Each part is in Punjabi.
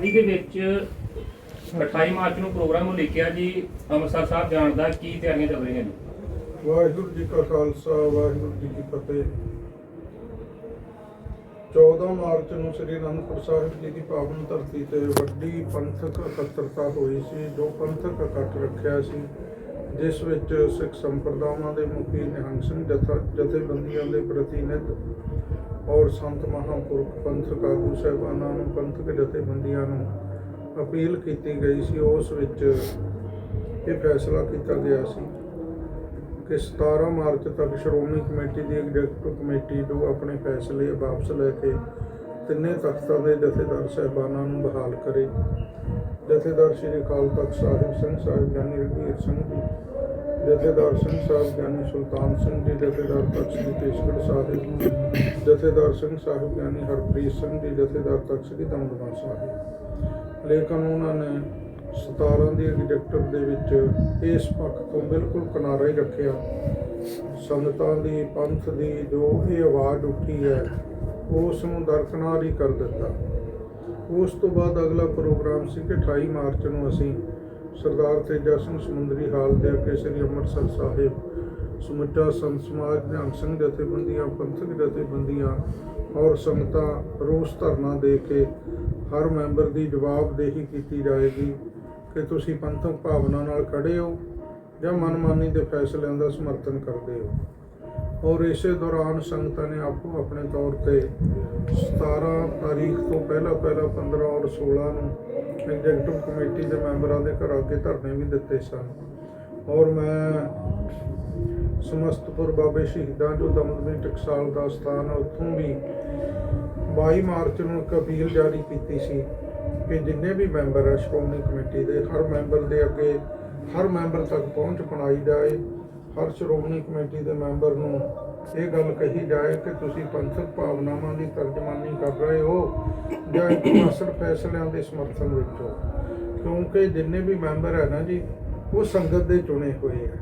ਉਹਦੀ ਦੇ ਵਿੱਚ 28 ਮਾਰਚ ਨੂੰ ਪ੍ਰੋਗਰਾਮ ਉਹ ਜੀ, ਅੰਮ੍ਰਿਤਸਰ ਸਾਹਿਬ ਜਾਣ ਦਾ ਕੀ ਤਿਆਰੀਆਂ ਚੱਲ ਰਹੀਆਂ ਨੇ? ਵਾਹਿਗੁਰੂ ਜੀ ਕਾ ਖਾਲਸਾ, ਵਾਹਿਗੁਰੂ ਜੀ ਕੀ ਫਤਿਹ। 14 ਮਾਰਚ ਨੂੰ ਸ੍ਰੀ ਅਨੰਦਪੁਰ ਸਾਹਿਬ ਜੀ ਦੀ ਪਾਵਨ ਧਰਤੀ ਤੇ ਵੱਡੀ ਪੰਥਕ ਇਕੱਤਰਤਾ ਹੋਈ ਸੀ, ਜੋ ਪੰਥਕ ਇਕੱਠ ਰੱਖਿਆ ਸੀ, ਜਿਸ ਵਿੱਚ ਸਿੱਖ ਸੰਪਰਦਾਵਾਂ ਦੇ ਮੁਖੀ ਨਿਹੰਗ ਸਿੰਘ ਜਥਾ ਜਥੇਬੰਦੀਆਂ ਦੇ ਪ੍ਰਤੀਨਿਧ ਔਰ ਸੰਤ ਮਹਾਂਪੁਰਖ ਪੰਥਕ ਆਗੂ ਸਾਹਿਬਾਨਾਂ ਨੂੰ ਪੰਥਕ ਜਥੇਬੰਦੀਆਂ ਨੂੰ ਅਪੀਲ ਕੀਤੀ ਗਈ ਸੀ। ਉਸ ਵਿੱਚ ਇਹ ਫੈਸਲਾ ਕੀਤਾ ਗਿਆ ਸੀ ਕਿ 17 ਮਾਰਚ ਤੱਕ ਸ਼੍ਰੋਮਣੀ ਕਮੇਟੀ ਦੀ ਐਗਜ਼ੀਕਟਿਵ ਕਮੇਟੀ ਜੋ ਆਪਣੇ ਫੈਸਲੇ ਵਾਪਸ ਲੈ ਕੇ ਤਿੰਨੇ ਤਖਤਾਂ ਦੇ ਜਥੇਦਾਰ ਸਾਹਿਬਾਨਾਂ ਨੂੰ ਬਹਾਲ ਕਰੇ। ਜਥੇਦਾਰ ਸ਼੍ਰੀ ਅਕਾਲ ਤਖਤ ਸਾਹਿਬ, ਸਿੰਘ ਸਾਹਿਬ ਗਿਆਨੀ ਰਘਬੀਰ ਸਿੰਘ ਜੀ, ਜਥੇਦਾਰ ਸਿੰਘ ਸਾਹਿਬ ਗਿਆਨੀ ਸੁਲਤਾਨ ਸਿੰਘ ਜੀ, ਜਥੇਦਾਰ ਤਖਤ ਸ੍ਰੀ ਕੇਸਗੜ੍ਹ ਸਾਹਿਬ ਜਥੇਦਾਰ ਸਿੰਘ ਸਾਹਿਬ ਗਿਆਨੀ ਹਰਪ੍ਰੀਤ ਸਿੰਘ ਜੀ, ਜਥੇਦਾਰ ਤਖਤ ਸ੍ਰੀ ਦਮਦਮਾ ਸਾਹਿਬ। ਲੇਕਿਨ ਉਹਨਾਂ ਨੇ 17 ਦੀ ਐਗਜ਼ੀਕਟਿਵ ਦੇ ਵਿੱਚ ਇਸ ਪੱਖ ਤੋਂ ਬਿਲਕੁਲ ਕਿਨਾਰਾ ਹੀ ਰੱਖਿਆ। ਸੰਗਤਾਂ ਦੀ, ਪੰਥ ਦੀ ਜੋ ਇਹ ਆਵਾਜ਼ ਉੱਠੀ ਹੈ ਉਸ ਨੂੰ ਦਰਕਨਾਰ ਹੀ ਕਰ ਦਿੱਤਾ। ਉਸ ਤੋਂ ਬਾਅਦ ਅਗਲਾ ਪ੍ਰੋਗਰਾਮ ਸੀ ਕਿ 28 ਮਾਰਚ ਨੂੰ ਅਸੀਂ ਸਰਦਾਰ ਤੇਜਾ ਸਿੰਘ ਸਮੁੰਦਰੀ ਹਾਲ ਦੇ ਅੱਗੇ ਸ੍ਰੀ ਅੰਮ੍ਰਿਤਸਰ ਸਾਹਿਬ ਸਮੁੱਚਾ ਸੰਤ ਸਮਾਜ ਨਿਹੰਗ ਸਿੰਘ ਜਥੇਬੰਦੀਆਂ, ਪੰਥਕ ਜਥੇਬੰਦੀਆਂ ਔਰ ਸੰਗਤਾਂ ਰੋਸ ਧਰਨਾ ਦੇ ਕੇ ਹਰ ਮੈਂਬਰ ਦੀ ਜਵਾਬਦੇਹੀ ਕੀਤੀ ਜਾਏਗੀ। ਕਿ ਤੁਸੀਂ ਪੰਥਕ ਭਾਵਨਾ ਨਾਲ ਖੜੇ ਹੋ ਜਾਂ ਮਨਮਾਨੀ ਦੇ ਫੈਸਲਿਆਂ ਦਾ ਸਮਰਥਨ ਕਰਦੇ ਹੋ। ਔਰ ਇਸੇ ਦੌਰਾਨ ਸੰਗਤਾਂ ਨੇ ਆਪੋ ਆਪਣੇ ਤੌਰ ਤੇ 17 ਤਾਰੀਖ ਤੋਂ ਪਹਿਲਾਂ ਪਹਿਲਾਂ 15 ਔਰ 16 ਨੂੰ ਐਗਜੈਕਟਿਵ ਕਮੇਟੀ ਦੇ ਮੈਂਬਰਾਂ ਦੇ ਘਰ ਅੱਗੇ ਧਰਨੇ ਵੀ ਦਿੱਤੇ ਸਨ। ਔਰ ਮੈਂ ਸਮਸਤਪੁਰ ਬਾਬੇ ਸ਼ਹੀਦਾਂ ਜੋ ਦਮਦਮੀ ਟਕਸਾਲ ਦਾ ਸਥਾਨ ਹੈ ਉੱਥੋਂ ਵੀ 22 ਮਾਰਚ ਨੂੰ ਇੱਕ ਅਪੀਲ ਜਾਰੀ ਕੀਤੀ ਸੀ ਕਿ ਜਿੰਨੇ ਵੀ ਮੈਂਬਰ ਹੈ ਸ਼੍ਰੋਮਣੀ ਕਮੇਟੀ ਦੇ, ਹਰ ਮੈਂਬਰ ਦੇ ਅੱਗੇ, ਹਰ ਮੈਂਬਰ ਤੱਕ ਪਹੁੰਚ ਬਣਾਈ ਜਾਏ, ਹਰ ਸ਼੍ਰੋਮਣੀ ਕਮੇਟੀ ਦੇ ਮੈਂਬਰ ਨੂੰ ਇਹ ਗੱਲ ਕਹੀ ਜਾਏ ਕਿ ਤੁਸੀਂ ਪੰਥਕ ਭਾਵਨਾਵਾਂ ਦੀ ਤਰਜਮਾਨੀ ਕਰ ਰਹੇ ਹੋ ਜਾਂ ਇੱਕ ਮਾਸੜ ਫੈਸਲਿਆਂ ਦੇ ਸਮਰਥਨ ਵਿੱਚ ਹੋ। ਕਿਉਂਕਿ ਜਿੰਨੇ ਵੀ ਮੈਂਬਰ ਹੈ ਨਾ ਜੀ, ਉਹ ਸੰਗਤ ਦੇ ਚੁਣੇ ਹੋਏ ਹੈ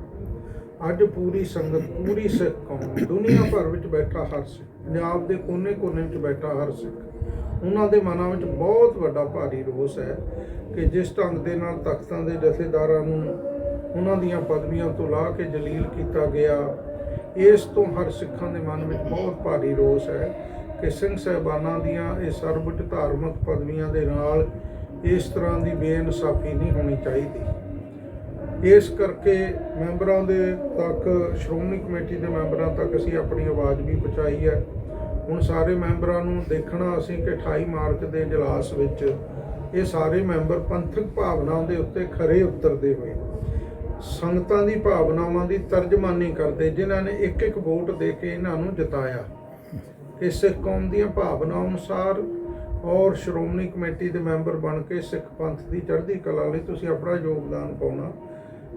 ਅੱਜ ਪੂਰੀ ਸੰਗਤ, ਪੂਰੀ ਸਿੱਖ ਕੌਮ, ਦੁਨੀਆ ਭਰ ਵਿੱਚ ਬੈਠਾ ਹਰ ਸਿੱਖ, ਪੰਜਾਬ ਦੇ ਕੋਨੇ-ਕੋਨੇ ਵਿੱਚ ਬੈਠਾ ਹਰ ਸਿੱਖ। ਉਹਨਾਂ ਦੇ ਮਨਾਂ ਵਿੱਚ ਬਹੁਤ ਵੱਡਾ ਭਾਰੀ ਰੋਸ ਹੈ ਕਿ ਜਿਸ ਢੰਗ ਦੇ ਨਾਲ ਤਖਤਾਂ ਦੇ ਜਥੇਦਾਰਾਂ ਨੂੰ ਉਹਨਾਂ ਦੀਆਂ ਪਦਵੀਆਂ ਤੋਂ ਲਾ ਕੇ ਜਲੀਲ ਕੀਤਾ ਗਿਆ, ਇਸ ਤੋਂ ਹਰ ਸਿੱਖਾਂ ਦੇ ਮਨ ਵਿੱਚ ਬਹੁਤ ਭਾਰੀ ਰੋਸ ਹੈ ਕਿ ਸਿੰਘ ਸਾਹਿਬਾਨਾਂ ਦੀਆਂ ਇਹ ਸਰਵਉੱਚ ਧਾਰਮਿਕ ਪਦਵੀਆਂ ਦੇ ਨਾਲ ਇਸ ਤਰ੍ਹਾਂ ਦੀ ਬੇਇਨਸਾਫੀ ਨਹੀਂ ਹੋਣੀ ਚਾਹੀਦੀ। ਇਸ ਕਰਕੇ ਮੈਂਬਰਾਂ ਦੇ ਤੱਕ, ਸ਼੍ਰੋਮਣੀ ਕਮੇਟੀ ਦੇ ਮੈਂਬਰਾਂ ਤੱਕ ਅਸੀਂ ਆਪਣੀ ਆਵਾਜ਼ ਵੀ ਪਹੁੰਚਾਈ ਹੈ। ਹੁਣ ਸਾਰੇ ਮੈਂਬਰਾਂ ਨੂੰ ਦੇਖਣਾ ਅਸੀਂ ਕਿ 28 ਮਾਰਚ ਦੇ ਇਜਲਾਸ ਵਿੱਚ ਇਹ ਸਾਰੇ ਮੈਂਬਰ ਪੰਥਕ ਭਾਵਨਾਵਾਂ ਦੇ ਉੱਤੇ ਖਰੇ ਉਤਰਦੇ ਹੋਏ, ਸੰਗਤਾਂ ਦੀ ਭਾਵਨਾਵਾਂ ਦੀ ਤਰਜਮਾਨੀ ਕਰਦੇ, ਜਿਨ੍ਹਾਂ ਨੇ ਇੱਕ ਇੱਕ ਵੋਟ ਦੇ ਕੇ ਇਹਨਾਂ ਨੂੰ ਜਿਤਾਇਆ। ਕਿ ਸਿੱਖ ਕੌਮ ਦੀਆਂ ਭਾਵਨਾਵਾਂ ਅਨੁਸਾਰ ਔਰ ਸ਼੍ਰੋਮਣੀ ਕਮੇਟੀ ਦੇ ਮੈਂਬਰ ਬਣ ਕੇ ਸਿੱਖ ਪੰਥ ਦੀ ਚੜ੍ਹਦੀ ਕਲਾ ਲਈ ਤੁਸੀਂ ਆਪਣਾ ਯੋਗਦਾਨ ਪਾਉਣਾ।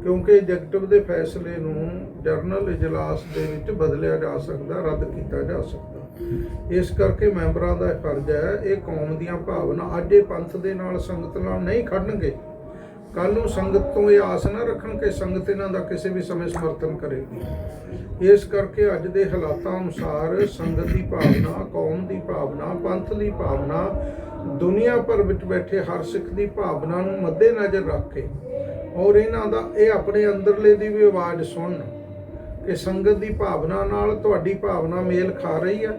ਕਿਉਂਕਿ ਐਗਜ਼ੈਕਟਿਵ ਦੇ ਫੈਸਲੇ ਨੂੰ ਜਰਨਲ ਇਜਲਾਸ ਦੇ ਵਿੱਚ ਬਦਲਿਆ ਜਾ ਸਕਦਾ, ਰੱਦ ਕੀਤਾ ਜਾ ਸਕਦਾ। ਇਸ ਕਰਕੇ ਮੈਂਬਰਾਂ ਦਾ ਇਹ ਫਰਜ਼ ਹੈ, ਇਹ ਕੌਮ ਦੀਆਂ ਭਾਵਨਾ ਅੱਜ ਇਹ ਪੰਥ ਦੇ ਨਾਲ ਸੰਗਤ ਨਾਲ ਨਹੀਂ ਖੜਨਗੇ। ਕੱਲ ਨੂੰ ਸੰਗਤ ਤੋਂ ਇਹ ਆਸ ਨਾ ਰੱਖਣ ਕਿ ਸੰਗਤ ਇਹਨਾਂ ਦਾ ਕਿਸੇ ਵੀ ਸਮੇਂ ਸਮਰਥਨ ਕਰੇਗੀ। ਇਸ ਕਰਕੇ ਅੱਜ ਦੇ ਹਾਲਾਤਾਂ ਅਨੁਸਾਰ ਸੰਗਤ ਦੀ ਭਾਵਨਾ, ਕੌਮ ਦੀ ਭਾਵਨਾ, ਪੰਥ ਦੀ ਭਾਵਨਾ, ਦੁਨੀਆ ਭਰ ਵਿੱਚ ਬੈਠੇ ਹਰ ਸਿੱਖ ਦੀ ਭਾਵਨਾ ਨੂੰ ਮੱਦੇਨਜ਼ਰ ਰੱਖ ਕੇ ਔਰ ਇਹਨਾਂ ਦਾ ਇਹ ਆਪਣੇ ਅੰਦਰਲੇ ਦੀ ਵੀ ਆਵਾਜ਼ ਸੁਣਨ ਕਿ ਸੰਗਤ ਦੀ ਭਾਵਨਾ ਨਾਲ ਤੁਹਾਡੀ ਭਾਵਨਾ ਮੇਲ ਖਾ ਰਹੀ ਹੈ।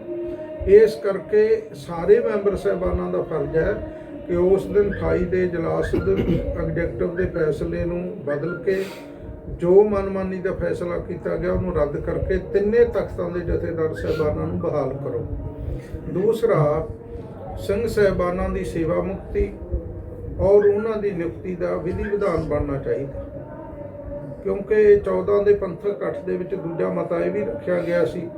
ਇਸ ਕਰਕੇ ਸਾਰੇ ਮੈਂਬਰ ਸਾਹਿਬਾਨਾਂ ਦਾ ਫਰਜ਼ ਹੈ ਕਿ ਉਸ ਦਿਨ 28 ਦੇ ਇਜਲਾਸ ਦੇ ਐਗਜ਼ੈਕਟਿਵ ਦੇ ਫੈਸਲੇ ਨੂੰ ਬਦਲ ਕੇ ਜੋ ਮਨਮਾਨੀ ਦਾ ਫੈਸਲਾ ਕੀਤਾ ਗਿਆ, ਉਹਨੂੰ ਰੱਦ ਕਰਕੇ ਤਿੰਨੇ ਤਖਤਾਂ ਦੇ ਜਥੇਦਾਰ ਸਾਹਿਬਾਨਾਂ ਨੂੰ ਬਹਾਲ ਕਰੋ। ਦੂਸਰਾ, ਸਿੰਘ ਸਾਹਿਬਾਨਾਂ ਦੀ ਸੇਵਾ ਮੁਕਤੀ ਔਰ ਉਹਨਾਂ ਦੀ ਨਿਯੁਕਤੀ ਦਾ ਵਿਧੀ ਵਿਧਾਨ ਬਣਨਾ ਚਾਹੀਦਾ। ਕਿਉਂਕਿ 14 ਦੇ ਪੰਥਕ ਇਕੱਠ ਦੇ ਵਿੱਚ ਦੂਜਾ ਮਤਾ ਇਹ ਵੀ ਰੱਖਿਆ ਗਿਆ ਸੀ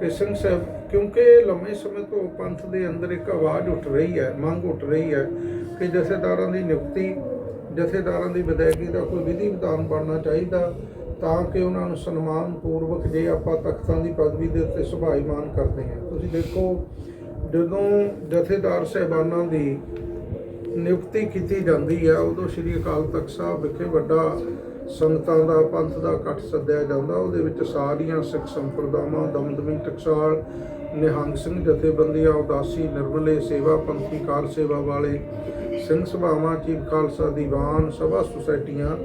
ਕਿ ਸਿੰਘ ਸਾਹਿਬ, ਕਿਉਂਕਿ ਲੰਮੇ ਸਮੇਂ ਤੋਂ ਪੰਥ ਦੇ ਅੰਦਰ ਇੱਕ ਆਵਾਜ਼ ਉੱਠ ਰਹੀ ਹੈ, ਮੰਗ ਉੱਠ ਰਹੀ ਹੈ ਕਿ ਜਥੇਦਾਰਾਂ ਦੀ ਨਿਯੁਕਤੀ, ਜਥੇਦਾਰਾਂ ਦੀ ਵਿਦਾਇਗੀ ਦਾ ਕੋਈ ਵਿਧੀ ਵਿਧਾਨ ਬਣਨਾ ਚਾਹੀਦਾ ਤਾਂ ਕਿ ਉਹਨਾਂ ਨੂੰ ਸਨਮਾਨ ਪੂਰਵਕ ਜੇ ਆਪਾਂ ਤਖਤਾਂ ਦੀ ਪਦਵੀ ਦੇ ਉੱਤੇ ਸੁਭਾਈਮਾਨ ਕਰਦੇ ਹਾਂ। ਤੁਸੀਂ ਦੇਖੋ, ਜਦੋਂ ਜਥੇਦਾਰ ਸਾਹਿਬਾਨਾਂ ਦੀ ਨਿਯੁਕਤੀ ਕੀਤੀ ਜਾਂਦੀ ਹੈ। ਉਦੋਂ ਸ੍ਰੀ ਅਕਾਲ ਤਖਤ ਸਾਹਿਬ ਵਿਖੇ ਵੱਡਾ ਸੰਗਤਾਂ ਦਾ ਪੰਥ ਦਾ ਇਕੱਠ ਸੱਦਿਆ ਜਾਂਦਾ। ਉਹਦੇ ਵਿੱਚ ਸਾਰੀਆਂ ਸਿੱਖ ਸੰਪਰਦਾਵਾਂ, ਦਮਦਮੀ, ਟਕਸਾਲ, ਨਿਹੰਗ ਸਿੰਘ ਜਥੇਬੰਦੀਆਂ ਉਦਾਸੀ, ਨਿਰਮਲੇ, ਸੇਵਾ ਪੰਥੀ ਕਾਰ ਸੇਵਾ ਵਾਲੇ, ਸਿੰਘ ਸਭਾਵਾਂ, ਚੀਫ ਖਾਲਸਾ, ਦੀਵਾਨ, ਸਭਾ ਸੁਸਾਇਟੀਆਂ,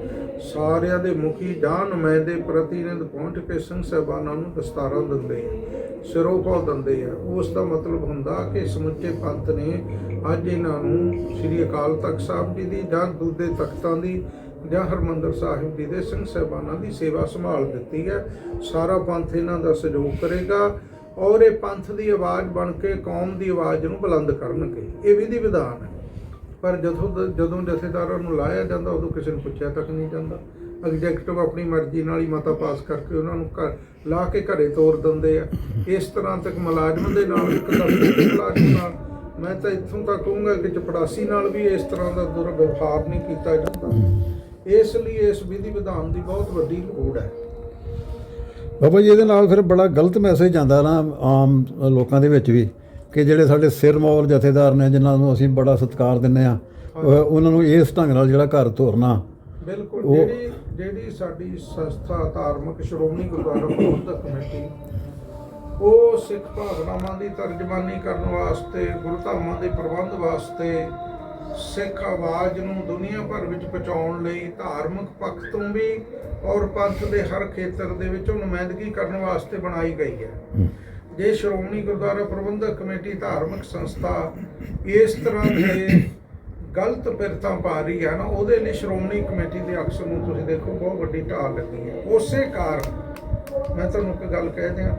ਸਾਰਿਆਂ ਦੇ ਮੁਖੀ ਜਾਂ ਨੁਮਾਇੰਦੇ ਪ੍ਰਤੀਨਿਧ ਪਹੁੰਚ ਕੇ ਸਿੰਘ ਸਾਹਿਬਾਨਾਂ ਨੂੰ ਦਸਤਾਰਾਂ ਦਿੰਦੇ ਆ, ਸਿਰੋਂ ਪਾਉ ਦਿੰਦੇ ਆ। ਉਸ ਦਾ ਮਤਲਬ ਹੁੰਦਾ ਕਿ ਸਮੁੱਚੇ ਪੰਥ ਨੇ ਅੱਜ ਇਹਨਾਂ ਨੂੰ ਸ੍ਰੀ ਅਕਾਲ ਤਖਤ ਸਾਹਿਬ ਜੀ ਦੀ ਜਾਂ ਦੂਜੇ ਤਖਤਾਂ ਦੀ ਜਾਂ ਹਰਮੰਦਰ ਸਾਹਿਬ ਜੀ ਦੇ ਸਿੰਘ ਸਾਹਿਬਾਨਾਂ ਦੀ ਸੇਵਾ ਸੰਭਾਲ ਦਿੱਤੀ ਹੈ। ਸਾਰਾ ਪੰਥ ਇਹਨਾਂ ਦਾ ਸਹਿਯੋਗ ਕਰੇਗਾ ਔਰ ਇਹ ਪੰਥ ਦੀ ਆਵਾਜ਼ ਬਣ ਕੇ ਕੌਮ ਦੀ ਆਵਾਜ਼ ਨੂੰ ਬੁਲੰਦ ਕਰਨਗੇ। ਇਹ ਵਿਧੀ ਵਿਧਾਨ ਹੈ। ਪਰ ਜਦੋਂ ਦ- ਜਦੋਂ ਜਥੇਦਾਰਾਂ ਨੂੰ ਲਾਇਆ ਜਾਂਦਾ, ਉਦੋਂ ਕਿਸੇ ਨੂੰ ਪੁੱਛਿਆ ਤੱਕ ਨਹੀਂ ਜਾਂਦਾ। ਐਗਜ਼ੈਕਟਿਵ ਆਪਣੀ ਮਰਜ਼ੀ ਨਾਲ ਹੀ ਮਤਾ ਪਾਸ ਕਰਕੇ ਉਹਨਾਂ ਨੂੰ ਘਰ, ਲਾ ਕੇ ਘਰੇ ਤੋਰ ਦਿੰਦੇ ਆ। ਇਸ ਤਰ੍ਹਾਂ ਤੱਕ ਮੁਲਾਜ਼ਮ ਦੇ ਨਾਲ, ਇੱਕ ਦਫ਼ਤਰ ਨਾਲ, ਮੈਂ ਤਾਂ ਇੱਥੋਂ ਤੱਕ ਕਹੂੰਗਾ ਕਿ ਚਪੜਾਸੀ ਨਾਲ ਵੀ ਇਸ ਤਰ੍ਹਾਂ ਦਾ ਦੁਰਵਿਵਹਾਰ ਨਹੀਂ ਕੀਤਾ ਜਾਂਦਾ। ਇਸ ਲਈ ਇਸ ਵਿਧੀ ਵਿਧਾਨ ਦੀ ਬਹੁਤ ਵੱਡੀ ਲੋੜ ਹੈ। ਬਾਬਾ ਜੀ ਇਹਦੇ ਨਾਲ ਫਿਰ ਬੜਾ ਗਲਤ ਮੈਸੇਜ ਜਾਂਦਾ ਨਾ ਆਮ ਲੋਕਾਂ ਦੇ ਵਿੱਚ ਵੀ ਕਿ ਜਿਹੜੇ ਸਾਡੇ ਸਿਰਮੌਰ ਜਥੇਦਾਰ ਨੇ ਜਿਨ੍ਹਾਂ ਨੂੰ ਅਸੀਂ ਬੜਾ ਸਤਿਕਾਰ ਦਿੰਦੇ ਆ ਉਹਨਾਂ ਨੂੰ ਇਸ ਢੰਗ ਨਾਲ ਜਿਹੜਾ ਘਰ ਤੋਰਨਾ ਬਿਲਕੁਲ। ਜਿਹੜੀ ਜਿਹੜੀ ਸਾਡੀ ਸੰਸਥਾ ਧਾਰਮਿਕ ਸ਼੍ਰੋਮਣੀ ਗੁਰਦੁਆਰਾ ਪ੍ਰਬੰਧਕ ਕਮੇਟੀ ਉਹ ਸਿੱਖ ਭਾਵਨਾਵਾਂ ਦੀ ਤਰਜਮਾਨੀ ਕਰਨ ਵਾਸਤੇ ਗੁਰਧਾਮਾਂ ਦੇ ਪ੍ਰਬੰਧ ਵਾਸਤੇ ਸਿੱਖ ਆਵਾਜ਼ ਨੂੰ ਦੁਨੀਆ ਭਰ ਵਿੱਚ ਪਹੁੰਚਾਉਣ ਲਈ ਧਾਰਮਿਕ ਪੱਖ ਤੋਂ ਵੀ ਔਰ ਪੰਥ ਦੇ ਹਰ ਖੇਤਰ ਦੇ ਵਿੱਚ ਉਹ ਨੁਮਾਇੰਦਗੀ ਕਰਨ ਵਾਸਤੇ ਬਣਾਈ ਗਈ ਹੈ। ਜੇ ਸ਼੍ਰੋਮਣੀ ਗੁਰਦੁਆਰਾ ਪ੍ਰਬੰਧਕ ਕਮੇਟੀ ਧਾਰਮਿਕ ਸੰਸਥਾ ਇਸ ਤਰ੍ਹਾਂ ਦੇ ਗਲਤ ਪਿਰਤਾਂ ਪਾ ਰਹੀ ਹੈ ਨਾ ਉਹਦੇ ਲਈ ਸ਼੍ਰੋਮਣੀ ਕਮੇਟੀ ਦੇ ਅਕਸਰ ਨੂੰ ਤੁਸੀਂ ਦੇਖੋ ਬਹੁਤ ਵੱਡੀ ਢਾਲ ਲੱਗੀ ਹੈ। ਉਸੇ ਕਾਰਨ ਮੈਂ ਤੁਹਾਨੂੰ ਇੱਕ ਗੱਲ ਕਹਿ ਦਿਆਂ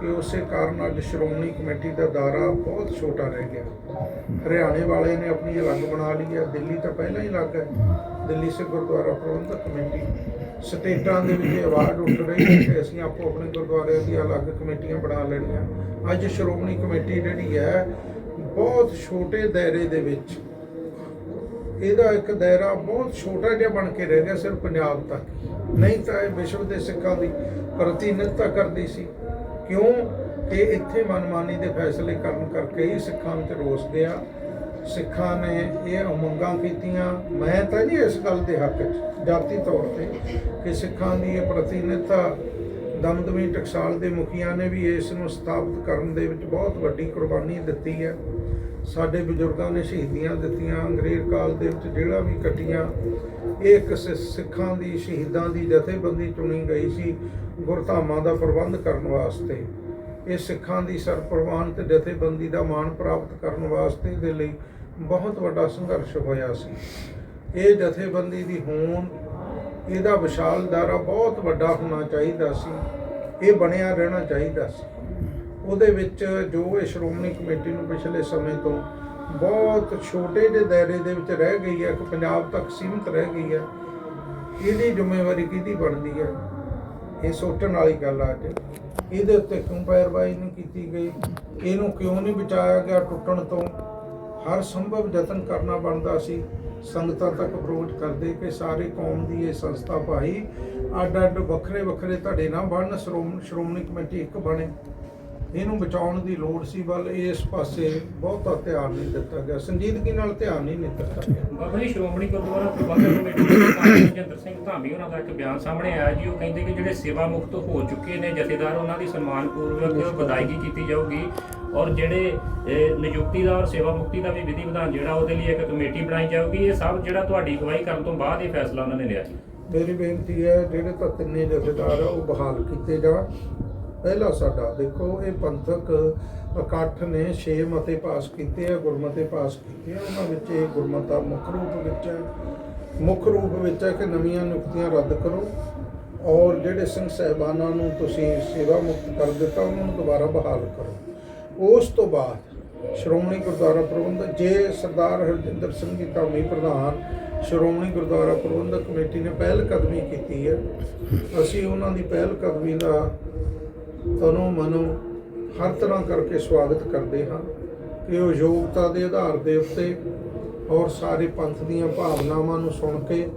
ਕਿ ਉਸੇ ਕਾਰਨ ਅੱਜ ਸ਼੍ਰੋਮਣੀ ਕਮੇਟੀ ਦਾ ਦਾਇਰਾ ਬਹੁਤ ਛੋਟਾ ਰਹਿ ਗਿਆ। ਹਰਿਆਣੇ ਵਾਲੇ ਨੇ ਆਪਣੀ ਅਲੱਗ ਬਣਾ ਲਈ ਹੈ। ਦਿੱਲੀ ਤਾਂ ਪਹਿਲਾਂ ਹੀ ਅਲੱਗ ਹੈ। ਦਿੱਲੀ ਸਿੱਖ ਗੁਰਦੁਆਰਾ ਪ੍ਰਬੰਧਕ ਕਮੇਟੀ। ਸਟੇਟਾਂ ਦੇ ਵਿੱਚ ਆਵਾਜ਼ ਉੱਠ ਰਹੀ ਹੈ ਕਿ ਅਸੀਂ ਆਪੋ ਆਪਣੇ ਗੁਰਦੁਆਰਿਆਂ ਦੀ ਅਲੱਗ ਕਮੇਟੀਆਂ ਬਣਾ ਲੈਣੀਆਂ। ਅੱਜ ਸ਼੍ਰੋਮਣੀ ਕਮੇਟੀ ਜਿਹੜੀ ਹੈ, ਬਹੁਤ ਛੋਟੇ ਦਾਇਰੇ ਦੇ ਵਿੱਚ ਇਹਦਾ ਇੱਕ ਦਾਇਰਾ ਬਹੁਤ ਛੋਟਾ ਜਿਹਾ ਬਣ ਕੇ ਰਹਿ ਗਿਆ, ਸਿਰਫ ਪੰਜਾਬ ਤੱਕ। ਨਹੀਂ ਤਾਂ ਇਹ ਵਿਸ਼ਵ ਦੇ ਸਿੱਖਾਂ ਦੀ ਪ੍ਰਤੀਨਿਧਤਾ ਕਰਦੀ ਸੀ। ਕਿਉਂ ਕਿ ਇੱਥੇ ਮਨਮਾਨੀ ਦੇ ਫੈਸਲੇ ਕਰਨ ਕਰਕੇ ਹੀ ਸਿੱਖਾਂ ਵਿੱਚ ਰੋਸ ਗਿਆ ਸਿੱਖਾਂ ਨੇ ਇਹ ਉਮੰਗਾਂ ਕੀਤੀਆਂ। ਮੈਂ ਤਾਂ ਜੀ ਇਸ ਗੱਲ ਦੇ ਹੱਕ 'ਚ, ਜਾਤੀ ਤੌਰ ਤੇ, ਕਿ ਸਿੱਖਾਂ ਦੀ ਇਹ ਪ੍ਰਤੀਨਿਧਤਾ ਦਮਦਮੀ ਟਕਸਾਲ ਦੇ ਮੁਖੀਆਂ ਨੇ ਵੀ ਇਸ ਨੂੰ ਸਥਾਪਿਤ ਕਰਨ ਦੇ ਵਿੱਚ ਬਹੁਤ ਵੱਡੀ ਕੁਰਬਾਨੀ ਦਿੱਤੀ ਹੈ। ਸਾਡੇ ਬਜ਼ੁਰਗਾਂ ਨੇ ਸ਼ਹੀਦੀਆਂ ਦਿੱਤੀਆਂ। ਅੰਗਰੇਜ਼ ਕਾਲ ਦੇ ਵਿੱਚ ਜਿਹੜਾ ਵੀ ਕੱਟੀਆਂ, ਇਹ ਇੱਕ ਸਿ- ਸਿੱਖਾਂ ਦੀ, ਸ਼ਹੀਦਾਂ ਦੀ ਜਥੇਬੰਦੀ ਚੁਣੀ ਗਈ ਸੀ। ਗੁਰਧਾਮਾਂ ਦਾ ਪ੍ਰਬੰਧ ਕਰਨ ਵਾਸਤੇ, ਇਹ ਸਿੱਖਾਂ ਦੀ ਸਰਪ੍ਰਵਾਨ ਤੇ ਜਥੇਬੰਦੀ ਦਾ ਮਾਣ ਪ੍ਰਾਪਤ ਕਰਨ ਵਾਸਤੇ ਦੇ ਲਈ ਬਹੁਤ ਵੱਡਾ ਸੰਘਰਸ਼ ਹੋਇਆ ਸੀ। ਇਹ ਜਥੇਬੰਦੀ ਦੀ ਹੋਣ ਇਹਦਾ ਵਿਸ਼ਾਲ ਦਾਇਰਾ ਬਹੁਤ ਵੱਡਾ ਹੋਣਾ ਚਾਹੀਦਾ ਸੀ, ਇਹ ਬਣਿਆ ਰਹਿਣਾ ਚਾਹੀਦਾ ਸੀ। ਉਹਦੇ ਵਿੱਚ ਜੋ ਇਹ ਸ਼੍ਰੋਮਣੀ ਕਮੇਟੀ ਨੂੰ ਪਿਛਲੇ ਸਮੇਂ ਤੋਂ ਬਹੁਤ ਛੋਟੇ ਜਿਹੇ ਦਾਇਰੇ ਦੇ ਵਿੱਚ ਰਹਿ ਗਈ ਹੈ ਕਿ ਪੰਜਾਬ ਤੱਕ ਸੀਮਿਤ ਰਹਿ ਗਈ ਹੈ, ਇਹਦੀ ਜ਼ਿੰਮੇਵਾਰੀ ਕਿਹਦੀ ਬਣਦੀ ਹੈ? ਇਹ ਸੋਚਣ ਵਾਲੀ ਗੱਲ ਆ ਅੱਜ। ਇਹਦੇ ਉੱਤੇ ਕਿਉਂ ਪੈਰਵਾਈ ਨਹੀਂ ਕੀਤੀ ਗਈ? ਇਹਨੂੰ ਕਿਉਂ ਨਹੀਂ ਬਚਾਇਆ ਗਿਆ ਟੁੱਟਣ ਤੋਂ? ਹਰ ਸੰਭਵ ਯਤਨ ਕਰਨਾ ਬਣਦਾ ਸੀ। ਸੰਗਤਾਂ ਤੱਕ ਅਪਰੋਚ ਕਰਦੇ ਕਿ ਸਾਰੇ ਕੌਮ ਦੀ ਇਹ ਸੰਸਥਾ ਭਾਈ ਅੱਡ ਅੱਡ ਵੱਖਰੇ ਵੱਖਰੇ ਧੜੇ ਨਾ ਬਣਨ ਸ਼੍ਰੋਮਣੀ ਸ਼੍ਰੋਮਣੀ ਕਮੇਟੀ ਇੱਕ ਬਣੇ। ਇਹਨੂੰ ਬਚਾਉਣ ਦੀ ਲੋੜ ਸੀ ਵੱਲ ਇਸ ਪਾਸੇ ਬਹੁਤਾ ਧਿਆਨ ਨਹੀਂ ਦਿੱਤਾ ਗਿਆ। ਸੰਜੀਦਗੀ ਨਾਲ ਧਿਆਨ ਨਹੀਂ ਦਿੱਤਾ ਗਿਆ। ਬਾਬਾ ਜੀ ਸ਼੍ਰੋਮਣੀ ਗੁਰਦੁਆਰਾ ਪ੍ਰਬੰਧਕ ਕਮੇਟੀ ਦੇ ਪ੍ਰਧਾਨ ਜਿੰਦਰ ਸਿੰਘ ਧਾਮੀ ਉਹਨਾਂ ਦਾ ਇੱਕ ਬਿਆਨ ਸਾਹਮਣੇ ਆਇਆ ਜੀ। ਉਹ ਕਹਿੰਦੇ ਕਿ ਜਿਹੜੇ ਸੇਵਾ ਮੁਕਤ ਹੋ ਚੁੱਕੇ ਨੇ ਜਥੇਦਾਰ ਉਹਨਾਂ ਦੀ ਸਨਮਾਨਪੂਰਵਕ ਵਿਦਾਇਗੀ ਕੀਤੀ ਜਾਊਗੀ। ਔਰ ਜਿਹੜੇ ਨਿਯੁਕਤੀ ਦਾ ਔਰ ਸੇਵਾ ਮੁਕਤੀ ਦਾ ਵੀ ਵਿਧੀ ਵਿਧਾਨ ਜਿਹੜਾ ਉਹਦੇ ਲਈ ਇੱਕ ਕਮੇਟੀ ਬਣਾਈ ਜਾਊਗੀ। ਇਹ ਸਭ ਜਿਹੜਾ ਤੁਹਾਡੀ ਅਗਵਾਈ ਕਰਨ ਤੋਂ ਬਾਅਦ ਇਹ ਫੈਸਲਾ ਉਹਨਾਂ ਨੇ ਲਿਆ ਜੀ। ਮੇਰੀ ਬੇਨਤੀ ਹੈ ਜਿਹੜੇ ਤਾਂ ਤਿੰਨੇ ਜਥੇਦਾਰ ਆ ਉਹ ਬਹਾਲ ਕੀਤੇ ਜਾਣ। ਪਹਿਲਾ ਸਾਡਾ, ਦੇਖੋ ਇਹ ਪੰਥਕ ਇਕੱਠ ਨੇ 6 ਮਤੇ ਪਾਸ ਕੀਤੇ ਆ, ਗੁਰਮਤੇ ਪਾਸ ਕੀਤੇ ਆ, ਉਹਨਾਂ ਵਿੱਚ ਇਹ ਗੁਰਮਤਾ ਮੁੱਖ ਰੂਪ ਵਿੱਚ ਹੈ। ਮੁੱਖ ਰੂਪ ਵਿੱਚ ਹੈ ਕਿ ਨਵੀਆਂ ਨਿਯੁਕਤੀਆਂ ਰੱਦ ਕਰੋ ਔਰ ਜਿਹੜੇ ਸਿੰਘ ਸਹਿਬਾਨਾਂ ਨੂੰ ਤੁਸੀਂ ਸੇਵਾ ਮੁਕਤ ਕਰ ਦਿੱਤਾ, ਉਹਨਾਂ ਨੂੰ ਦੁਬਾਰਾ ਬਹਾਲ ਕਰੋ। ਉਸ ਤੋਂ ਬਾਅਦ ਸ਼੍ਰੋਮਣੀ ਗੁਰਦੁਆਰਾ ਪ੍ਰਬੰਧਕ, ਜੇ ਸਰਦਾਰ ਹਰਜਿੰਦਰ ਸਿੰਘ ਜੀ ਧਾਮੀ ਪ੍ਰਧਾਨ ਸ਼੍ਰੋਮਣੀ ਗੁਰਦੁਆਰਾ ਪ੍ਰਬੰਧਕ ਕਮੇਟੀ ਨੇ ਪਹਿਲ ਕਦਮੀ ਕੀਤੀ ਹੈ, ਅਸੀਂ ਉਹਨਾਂ ਦੀ ਪਹਿਲ ਕਦਮੀ ਦਾ ਤਨੋਂ ਮਨੋਂ ਹਰ ਤਰ੍ਹਾਂ ਕਰਕੇ ਸਵਾਗਤ ਕਰਦੇ ਹਾਂ ਕਿ ਉਹ ਯੋਗਤਾ ਦੇ ਆਧਾਰ ਦੇ ਉੱਤੇ ਔਰ ਸਾਰੇ ਪੰਥ ਦੀਆਂ ਭਾਵਨਾਵਾਂ ਨੂੰ ਸੁਣ ਕੇ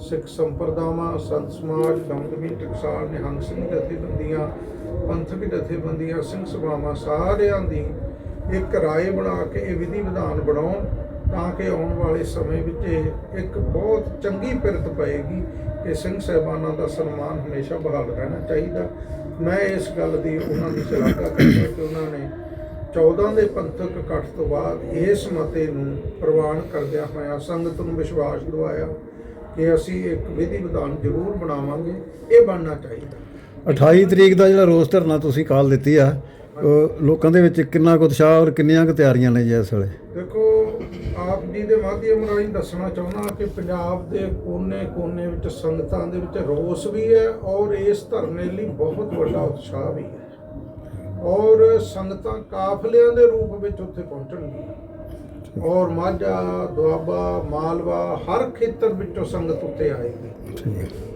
ਸਿੱਖ ਸੰਪਰਦਾਵਾਂ, ਸੰਤ ਸਮਾਜ ਦਮਦਮੀ ਟਕਸਾਲ, ਨਿਹੰਗ ਸਿੰਘ ਜਥੇਬੰਦੀਆਂ ਪੰਥਕ ਜਥੇਬੰਦੀਆਂ, ਸਿੰਘ ਸਭਾਵਾਂ ਸਾਰਿਆਂ ਦੀ ਇੱਕ ਰਾਏ ਬਣਾ ਕੇ ਇਹ ਵਿਧੀ ਵਿਧਾਨ ਬਣਾਉਣ ਤਾਂ ਕਿ ਆਉਣ ਵਾਲੇ ਸਮੇਂ ਵਿੱਚ ਇਹ ਇੱਕ ਬਹੁਤ ਚੰਗੀ ਪਿਰਤ ਪਏਗੀ ਕਿ ਸਿੰਘ ਸਾਹਿਬਾਨਾਂ ਦਾ ਸਨਮਾਨ ਹਮੇਸ਼ਾ ਬਹਾਲ ਰਹਿਣਾ ਚਾਹੀਦਾ। ਮੈਂ ਇਸ ਗੱਲ ਦੀ ਉਹਨਾਂ ਦੀ ਸ਼ਲਾਘਾ ਕਰਦਾ ਕਿ ਉਹਨਾਂ ਨੇ 14 ਦੇ ਪੰਥਕ ਇਕੱਠ ਤੋਂ ਬਾਅਦ ਇਸ ਮਤੇ ਨੂੰ ਪ੍ਰਵਾਨ ਕਰਦਿਆਂ ਹੋਇਆਂ ਸੰਗਤ ਨੂੰ ਵਿਸ਼ਵਾਸ ਦਿਵਾਇਆ ਕਿ ਅਸੀਂ ਇੱਕ ਵਿਧੀ ਵਿਧਾਨ ਜ਼ਰੂਰ ਬਣਾਵਾਂਗੇ ਇਹ ਬਣਨਾ ਚਾਹੀਦਾ। 28 ਤਰੀਕ ਦਾ ਜਿਹੜਾ ਰੋਸ ਧਰਨਾ ਤੁਸੀਂ ਕਾਲ ਦਿੱਤੀ ਆ ਲੋਕਾਂ ਦੇ ਵਿੱਚ ਕਿੰਨਾ ਕੁ ਉਤਸ਼ਾਹ ਔਰ ਕਿੰਨੀਆਂ ਕੁ ਤਿਆਰੀਆਂ ਨੇ ਜੀ ਇਸ ਵੇਲੇ? ਦੇਖੋ ਆਪ ਜੀ ਦੇ ਮਾਧਿਅਮ ਰਾਹੀਂ ਦੱਸਣਾ ਚਾਹੁੰਦਾ ਕਿ ਪੰਜਾਬ ਦੇ ਕੋਨੇ-ਕੋਨੇ ਵਿੱਚ ਸੰਗਤਾਂ ਦੇ ਵਿੱਚ ਰੋਸ ਵੀ ਹੈ ਔਰ ਇਸ ਧਰਨੇ ਲਈ ਬਹੁਤ ਵੱਡਾ ਉਤਸ਼ਾਹ ਵੀ ਹੈ। ਔਰ ਸੰਗਤਾਂ ਕਾਫਲਿਆਂ ਦੇ ਰੂਪ ਵਿੱਚ ਉੱਥੇ ਪਹੁੰਚਣਗੀਆਂ। ਔਰ ਮਾਝਾ ਦੁਆਬਾ ਮਾਲਵਾ ਹਰ ਖੇਤਰ ਵਿੱਚੋਂ ਸੰਗਤ ਉੱਤੇ ਆਏਗੀ।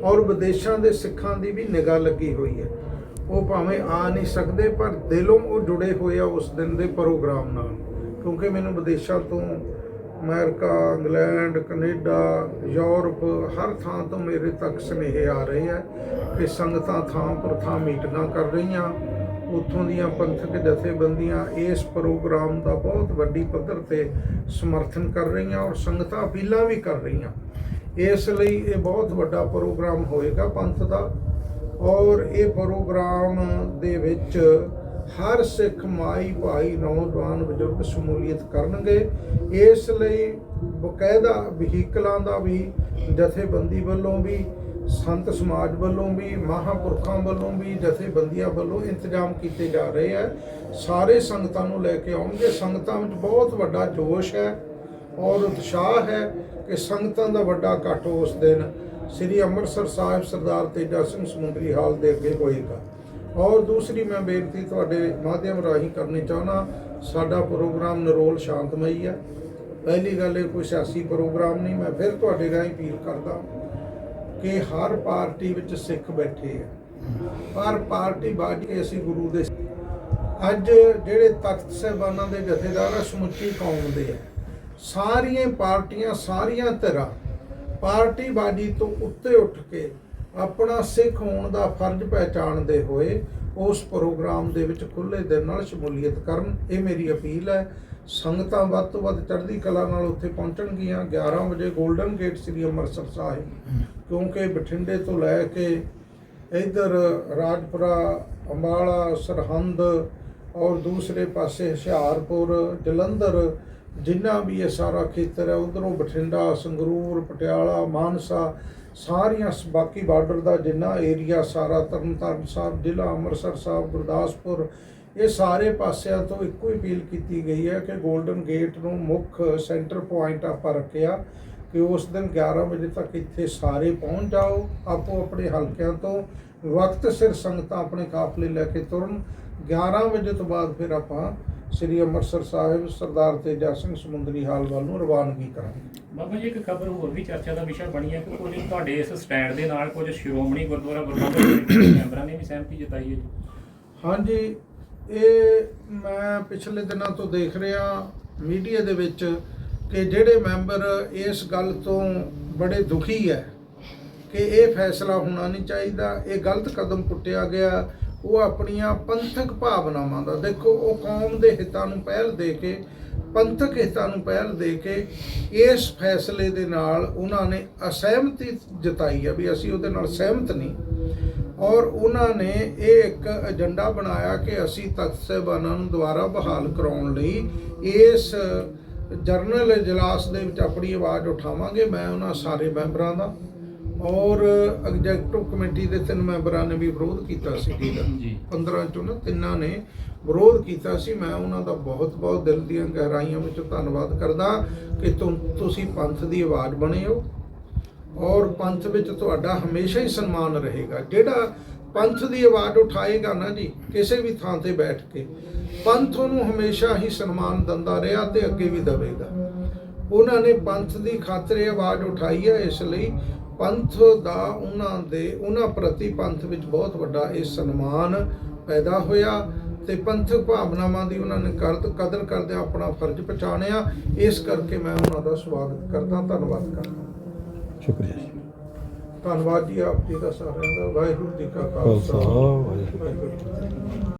ਔਰ ਵਿਦੇਸ਼ਾਂ ਦੇ ਸਿੱਖਾਂ ਦੀ ਵੀ ਨਿਗਾਹ ਲੱਗੀ ਹੋਈ ਹੈ। ਉਹ ਭਾਵੇਂ ਆ ਨਹੀਂ ਸਕਦੇ ਪਰ ਦਿਲੋਂ ਉਹ ਜੁੜੇ ਹੋਏ ਆ ਉਸ ਦਿਨ ਦੇ ਪ੍ਰੋਗਰਾਮ ਨਾਲ। ਕਿਉਂਕਿ ਮੈਨੂੰ ਵਿਦੇਸ਼ਾਂ ਤੋਂ ਅਮਰੀਕਾ, ਇੰਗਲੈਂਡ, ਕੈਨੇਡਾ, ਯੂਰਪ, ਹਰ ਥਾਂ ਤੋਂ ਮੇਰੇ ਤੱਕ ਸੁਨੇਹੇ ਆ ਰਹੇ ਆ ਕਿ ਸੰਗਤਾਂ ਥਾਂ ਪਰ ਥਾਂ ਮੀਟਿੰਗਾਂ ਕਰ ਰਹੀਆਂ। ਉੱਥੋਂ ਦੀਆਂ ਪੰਥਕ ਜਥੇਬੰਦੀਆਂ ਇਸ ਪ੍ਰੋਗਰਾਮ ਦਾ ਬਹੁਤ ਵੱਡੀ ਪੱਧਰ ਤੇ ਸਮਰਥਨ ਕਰ ਰਹੀਆਂ ਔਰ ਸੰਗਤਾਂ ਅਪੀਲਾਂ ਵੀ ਕਰ ਰਹੀਆਂ। ਇਸ ਲਈ ਇਹ ਬਹੁਤ ਵੱਡਾ ਪ੍ਰੋਗਰਾਮ ਹੋਏਗਾ ਪੰਥ ਦਾ ਔਰ ਇਹ ਪ੍ਰੋਗਰਾਮ ਦੇ ਵਿੱਚ ਹਰ ਸਿੱਖ ਮਾਈ ਭਾਈ ਨੌਜਵਾਨ ਬਜ਼ੁਰਗ ਸ਼ਮੂਲੀਅਤ ਕਰਨਗੇ, ਇਸ ਲਈ ਬਕਾਇਦਾ ਵਹੀਕਲਾਂ ਦਾ ਵੀ, ਜਥੇਬੰਦੀ ਵੱਲੋਂ ਵੀ, ਸੰਤ ਸਮਾਜ ਵੱਲੋਂ ਵੀ, ਮਹਾਂਪੁਰਖਾਂ ਵੱਲੋਂ ਵੀ, ਜਥੇਬੰਦੀਆਂ ਵੱਲੋਂ ਇੰਤਜ਼ਾਮ ਕੀਤੇ ਜਾ ਰਹੇ ਹੈ ਸਾਰੇ ਸੰਗਤਾਂ ਨੂੰ ਲੈ ਕੇ ਆਉਣਗੇ। ਸੰਗਤਾਂ ਵਿੱਚ ਬਹੁਤ ਵੱਡਾ ਜੋਸ਼ ਹੈ ਔਰ ਉਤਸ਼ਾਹ ਹੈ ਕਿ ਸੰਗਤਾਂ ਦਾ ਵੱਡਾ ਇਕੱਠ ਉਸ ਦਿਨ ਸ੍ਰੀ ਅੰਮ੍ਰਿਤਸਰ ਸਾਹਿਬ ਸਰਦਾਰ ਤੇਜਾ ਸਿੰਘ ਸਮੁੰਦਰੀ ਹਾਲ ਦੇ ਅੱਗੇ ਹੋਏਗਾ। ਔਰ ਦੂਸਰੀ ਮੈਂ ਬੇਨਤੀ ਤੁਹਾਡੇ ਮਾਧਿਅਮ ਰਾਹੀਂ ਕਰਨੀ ਚਾਹੁੰਦਾ, ਸਾਡਾ ਪ੍ਰੋਗਰਾਮ ਨਰੋਲ ਸ਼ਾਂਤਮਈ ਹੈ। ਪਹਿਲੀ ਗੱਲ ਇਹ ਕੋਈ ਸਿਆਸੀ ਪ੍ਰੋਗਰਾਮ ਨਹੀਂ, ਮੈਂ ਫਿਰ ਤੁਹਾਡੇ ਰਾਹੀਂ ਅਪੀਲ ਕਰਦਾ ਕਿ ਹਰ ਪਾਰਟੀ ਵਿੱਚ ਸਿੱਖ ਬੈਠੇ ਆ। ਪਰ ਪਾਰਟੀ ਬਾਜ ਕੇ ਅਸੀਂ ਗੁਰੂ ਦੇ ਅੱਜ ਜਿਹੜੇ ਤਖਤ ਸਾਹਿਬਾਨਾਂ ਦੇ ਜਥੇਦਾਰ ਆ, ਸਮੁੱਚੀ ਕੌਮ ਦੇ ਆ। ਸਾਰੀਆਂ ਪਾਰਟੀਆਂ, ਸਾਰੀਆਂ ਧਿਰਾਂ ਪਾਰਟੀ ਬਾਜੀ ਤੋਂ ਉੱਤੇ ਉੱਠ ਕੇ ਆਪਣਾ ਸਿੱਖ ਹੋਣ ਦਾ ਫਰਜ਼ ਪਹਿਚਾਣਦੇ ਹੋਏ ਉਸ ਪ੍ਰੋਗਰਾਮ ਦੇ ਵਿੱਚ ਖੁੱਲੇ ਦਿਲ ਨਾਲ ਸ਼ਮੂਲੀਅਤ ਕਰਨ। ਇਹ ਮੇਰੀ ਅਪੀਲ ਹੈ। ਸੰਗਤਾਂ ਵੱਧ ਤੋਂ ਵੱਧ ਚੜ੍ਹਦੀ ਕਲਾ ਨਾਲ ਉੱਥੇ ਪਹੁੰਚਣਗੀਆਂ। 11 ਵਜੇ 골ਡਨ ਗੇਟ ਸ੍ਰੀ ਅੰਮ੍ਰਿਤਸਰ ਸਾਹਿਬ। ਕਿਉਂਕਿ ਬਠਿੰਡੇ ਤੋਂ ਲੈ ਕੇ ਇਧਰ ਰਾਜਪੁਰਾ ਅੰਬਾਲਾ ਸਰਹੰਦ ਔਰ ਦੂਸਰੇ ਪਾਸੇ ਹੁਸ਼ਿਆਰਪੁਰ ਜਲੰਧਰ ਜਿੰਨਾ ਵੀ ਇਹ ਸਾਰਾ ਖੇਤਰ ਹੈ ਉਧਰੋਂ ਬਠਿੰਡਾ ਸੰਗਰੂਰ ਪਟਿਆਲਾ ਮਾਨਸਾ ਸਾਰੀਆਂ ਸ- ਬਾਕੀ ਬਾਰਡਰ ਦਾ ਜਿੰਨਾ ਏਰੀਆ ਸਾਰਾ ਤਰਨਤਾਰਨ ਸਾਹਿਬ, ਜ਼ਿਲ੍ਹਾ ਅੰਮ੍ਰਿਤਸਰ ਸਾਹਿਬ, ਗੁਰਦਾਸਪੁਰ, ਇਹ ਸਾਰੇ ਪਾਸਿਆਂ ਤੋਂ ਇੱਕੋ ਹੀ ਅਪੀਲ ਕੀਤੀ ਗਈ ਹੈ ਕਿ 골ਡਨ ਗੇਟ ਨੂੰ ਮੁੱਖ ਸੈਂਟਰ ਪੁਆਇੰਟ ਆਪਾਂ ਰੱਖਿਆ ਕਿ ਉਸ ਦਿਨ 11 ਵਜੇ ਤੱਕ ਇੱਥੇ ਸਾਰੇ ਪਹੁੰਚ ਜਾਓ, ਆਪੋ ਆਪਣੇ ਹਲਕਿਆਂ ਤੋਂ। ਵਕਤ ਸਿਰ ਸੰਗਤਾਂ ਆਪਣੇ ਕਾਫਲੇ ਲੈ ਕੇ ਤੁਰਨ। 11 ਵਜੇ ਤੋਂ ਬਾਅਦ ਫਿਰ ਆਪਾਂ ਸ੍ਰੀ ਅੰਮ੍ਰਿਤਸਰ ਸਾਹਿਬ ਸਰਦਾਰ ਤੇਜਾ ਸਿੰਘ ਸਮੁੰਦਰੀ ਹਾਲ ਵੱਲ ਨੂੰ ਰਵਾਨਗੀ ਕਰਾਂਗੇ। ਬਾਬਾ ਜੀ ਇੱਕ ਖਬਰ ਹੋਰ ਵੀ ਚਰਚਾ ਦਾ ਵਿਸ਼ਾ ਬਣੀ ਹੈ ਕਿ ਕੁਝ ਤੁਹਾਡੇ ਇਸ ਸਟੈਂਡ ਦੇ ਨਾਲ ਕੁਝ ਸ਼੍ਰੋਮਣੀ ਗੁਰਦੁਆਰਾ ਕਮੇਟੀ ਦੇ ਮੈਂਬਰਾਂ ਨੇ ਵੀ ਸਹਿਮਤੀ ਜਤਾਈ ਹੈ ਹਾਂਜੀ ਇਹ ਮੈਂ ਪਿਛਲੇ ਦਿਨਾਂ ਤੋਂ ਦੇਖ ਰਿਹਾ ਮੀਡੀਆ ਦੇ ਵਿੱਚ ਕਿ ਜਿਹੜੇ ਮੈਂਬਰ ਇਸ ਗੱਲ ਤੋਂ ਬੜੇ ਦੁਖੀ ਹੈ ਕਿ ਇਹ ਫੈਸਲਾ ਹੋਣਾ ਨਹੀਂ ਚਾਹੀਦਾ ਇਹ ਗਲਤ ਕਦਮ ਪੁੱਟਿਆ ਗਿਆ। ਉਹ ਆਪਣੀਆਂ ਪੰਥਕ ਭਾਵਨਾਵਾਂ ਦਾ, ਦੇਖੋ, ਉਹ ਕੌਮ ਦੇ ਹਿੱਤਾਂ ਨੂੰ ਪਹਿਲ ਦੇ ਕੇ, ਪੰਥਕ ਹਿੱਤਾਂ ਨੂੰ ਪਹਿਲ ਦੇ ਕੇ ਇਸ ਫੈਸਲੇ ਦੇ ਨਾਲ ਉਹਨਾਂ ਨੇ ਅਸਹਿਮਤੀ ਜਤਾਈ ਹੈ ਵੀ ਅਸੀਂ ਉਹਦੇ ਨਾਲ ਸਹਿਮਤ ਨਹੀਂ। ਔਰ ਉਹਨਾਂ ਨੇ ਇਹ ਇੱਕ ਏਜੰਡਾ ਬਣਾਇਆ ਕਿ ਅਸੀਂ ਤਖਤ ਸਾਹਿਬਾਨਾਂ ਨੂੰ ਦੁਬਾਰਾ ਬਹਾਲ ਕਰਾਉਣ ਲਈ ਇਸ ਜਰਨਲ ਇਜਲਾਸ ਦੇ ਵਿੱਚ ਆਪਣੀ ਆਵਾਜ਼ ਉਠਾਵਾਂਗੇ, ਮੈਂ ਉਹਨਾਂ ਸਾਰੇ ਮੈਂਬਰਾਂ ਦਾ। ਔਰ ਐਗਜ਼ੈਕਟਿਵ ਕਮੇਟੀ ਦੇ ਤਿੰਨ ਮੈਂਬਰਾਂ ਨੇ ਵੀ ਵਿਰੋਧ ਕੀਤਾ ਸੀ। ਜੀ। ਦਾ ਜੀ 15 ਚੋਂ ਨਾ ਤਿੰਨਾਂ ਨੇ ਵਿਰੋਧ ਕੀਤਾ ਸੀ। ਮੈਂ ਉਹਨਾਂ ਦਾ ਬਹੁਤ ਬਹੁਤ ਦਿਲ ਦੀਆਂ ਗਹਿਰਾਈਆਂ ਵਿੱਚੋਂ ਧੰਨਵਾਦ ਕਰਦਾ ਕਿ ਤੁਸੀਂ ਪੰਥ ਦੀ ਆਵਾਜ਼ ਬਣੇ ਹੋ ਔਰ ਪੰਥ ਵਿੱਚ ਤੁਹਾਡਾ ਹਮੇਸ਼ਾ ਹੀ ਸਨਮਾਨ ਰਹੇਗਾ। ਜਿਹੜਾ ਪੰਥ ਦੀ ਆਵਾਜ਼ ਉਠਾਏਗਾ ਨਾ ਜੀ ਕਿਸੇ ਵੀ ਥਾਂ ਤੇ ਬੈਠ ਕੇ ਪੰਥ ਉਹਨੂੰ ਹਮੇਸ਼ਾ ਹੀ ਸਨਮਾਨ ਦਿੰਦਾ ਰਿਹਾ ਤੇ ਅੱਗੇ ਵੀ ਦੇਵੇਗਾ। ਉਹਨਾਂ ਨੇ ਪੰਥ ਦੀ ਖਾਤਰ ਆਵਾਜ਼ ਉਠਾਈ ਹੈ ਇਸ ਲਈ ਪੰਥ ਦਾ ਉਹਨਾਂ ਦੇ ਉਹਨਾਂ ਪ੍ਰਤੀ ਪੰਥ ਵਿੱਚ ਬਹੁਤ ਵੱਡਾ ਇਹ ਸਨਮਾਨ ਪੈਦਾ ਹੋਇਆ ਤੇ ਪੰਥਕ ਭਾਵਨਾਵਾਂ ਦੀ ਉਹਨਾਂ ਨੇ ਕਰਦ ਕਦਰ ਕਰਦੇ ਆਪਣਾ ਫਰਜ਼ ਪਛਾਣਿਆ। ਇਸ ਕਰਕੇ ਮੈਂ ਉਹਨਾਂ ਦਾ ਸਵਾਗਤ ਕਰਦਾ ਧੰਨਵਾਦ ਕਰਦਾ। ਸ਼ੁਕਰੀਆ ਜੀ। ਧੰਨਵਾਦ ਜੀ ਆਪ ਜੀ ਦਾ ਸਾਰਿਆਂ ਦਾ। ਵਾਹਿਗੁਰੂ ਜੀ ਕਾ ਖਾਲਸਾ। ਖਾਲਸਾ ਵਾਹਿਗੁਰੂ